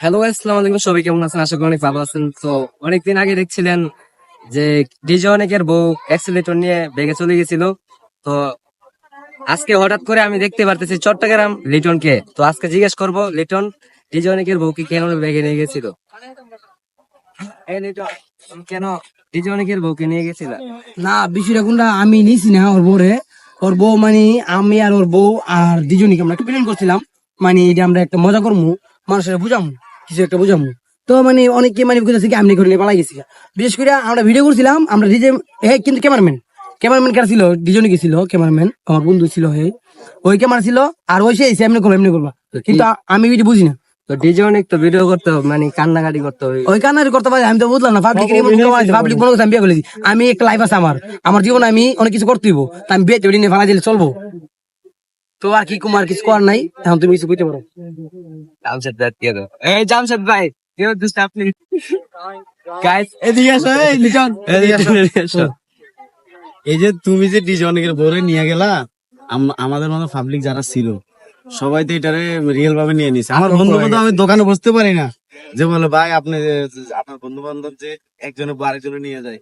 Hello আসসালামু আলাইকুম সবাই কেমন আছেন? আশা করি অনেক ভালো আছেন। তো অনেকদিন আগে দেখছিলেন যে ডিজে অনেকের বউ অ্যাক্সিলেটর নিয়ে বেগে চলে গেছিল। তো আজকে হঠাৎ করে আমি দেখতে পারতেছি চট্টগ্রাম লিটনকে তো আজকে জিজ্ঞেস করব লিটন ডিজে অনেকের বউকে কেন বেগে নিয়ে গেছিল? কেন ডিজে অনেকের বউকে নিয়ে গেছিল? না, বিষয়টা কোনটা আমি নিছি না ওর বউরে। ওর বউ মানে আমি আর ওর বউ আর দুজনকে আমরা একটু প্ল্যান করছিলাম। মানে এটা আমরা একটা মজা করব মানুষের বুঝামু। কিছু একটা বুঝামু। তো মানে অনেকে মানে বুঝেছি কি আমি করে নিয়ে পালাই গেছি বিশেষ করে আমরা ভিডিও করছিলাম আমরা ডিজে হে কিন্তু ক্যামেরাম্যান ক্যামেরাম্যান কার ছিল? দুজনে গেছিল ক্যামেরাম্যান আমার বন্ধু ছিল হে। ওই ক্যামেরা ছিল আর ওই সেই এমনি করব এমনি করবা কিন্তু আমি এটা বুঝি না। তো ডিজে অনেক তো ভিডিও করতে হবে মানে কান্নাকাটি করতে হবে। ওই কান্নারি করতে পারি আমি তো বুঝলাম না পাবলিক পাবলিক মনে করছে আমি বিয়ে করেছি আমি একটা লাইফ আছে আমার। আমার জীবনে আমি অনেক কিছু করতে হইব তা আমি বিয়ে টেবিল নিয়ে ফালা দিলে চলবো? তো আর কি কুমার কিছু করার নাই? এখন তুমি কিছু বুঝতে পারো। জামশেদ ভাই দিয়ে দাও। এই জামশেদ ভাই দুষ্ট আপনি। গাইস এদিকে আসো এই লিটন এদিকে আসো। এই যে তুমি যে বরে নিয়ে গেলা আম- আমাদের মতো পাবলিক যারা ছিল সবাই তো এটারে রিয়েল ভাবে নিয়ে নিছে। আমার বন্ধু বান্ধব আমি দোকানে বসতে পারি না। যে বলে ভাই আপনি আপনার বন্ধু বান্ধব যে একজনে আরেকজনে নিয়ে যায়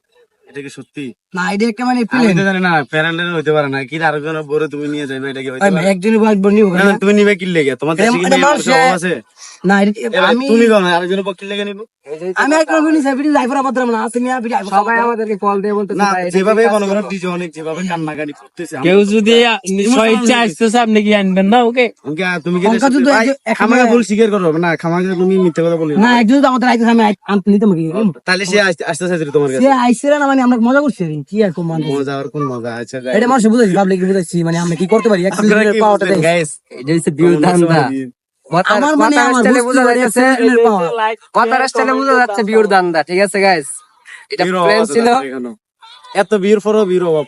এটা কি সত্যি? না এটা একটা মানে প্লেন জানি না প্যারেন্টের হইতে পারে না। কি আরেকজনের বরে তুমি নিয়ে যাবে এটা কি হইতে পারে? একজনের বয়স বনি না, না, তুমি নিবে কি লেগে? তোমার দেশে কি এটা মেয়ে মানুষে- মানুষের অভাব আছে? না এটা আমি তুমি কও না পক্ষে লেগে নিব? আমি একটা বলি সাইবিডি লাইফের আবার না আছে মিয়া বিডি সবাই আমাদেরকে কল দিয়ে বলতেছে না যেভাবে কি কাজ মনে করো করব? ডিজে অনেক যেভাবে কান্নাকাটি করতেছে কেউ যদি আসতেছে আপনি কি আনবেন না ওকে? ওকে, তুমি কি ভুল স্বীকার করো। না খামাখা তুমি মিথ্যা কথা বলি না। একজন তো আমাদের আইতে আমি আনতে নিতাম কি? তাহলে সে আসতে- আসতে চাইছিল তোমার কাছে? সে আইছে না মানে আমরা মজা করছি কি। আর কোন মানে মজা আর কোন মজা? আচ্ছা। এটা মানুষ বুঝাইছি পাবলিক বুঝাইছি মানে আমরা কি করতে পারি? এক কি পাওয়াটা বুঝলেন, দেয় এটা হচ্ছে আছে ধান্দা। আমার মানে আমার স্টাইলে বুঝতে বোঝা যাচ্ছে। কথার স্টাইলে বোঝা যাচ্ছে ভিউর ধান্দা ঠিক আছে গাইস এটা প্ল্যান ছিল। এত বীর পরও বীর অভাব